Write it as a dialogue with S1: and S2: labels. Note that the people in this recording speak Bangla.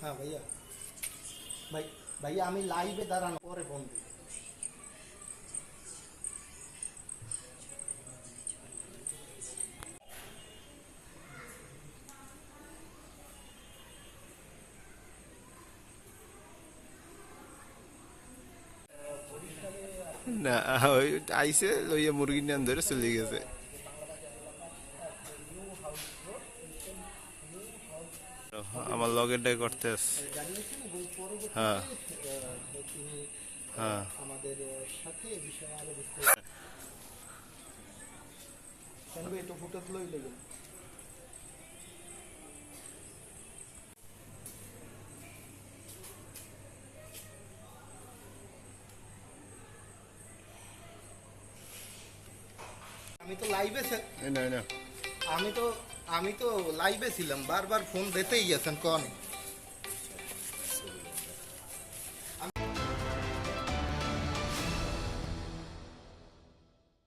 S1: হ্যাঁ ভাইয়া ভাই ভাইয়া আমি লাইভে দাঁড়ানো পরে ফোন দিই
S2: না আইসে লইয়া মুরগি নিয়ে ধরে চলে গেছে। আমার লগেরটাই করতে হ্যাঁ। হ্যাঁ।
S1: আমাদের সাথে বিষয়ে এটা লই লেগে আমি তো লাইভে
S2: এই না না
S1: আমি তো আমি তো লাইভে ছিলাম বারবার ফোন দিতেই গেছেন কন?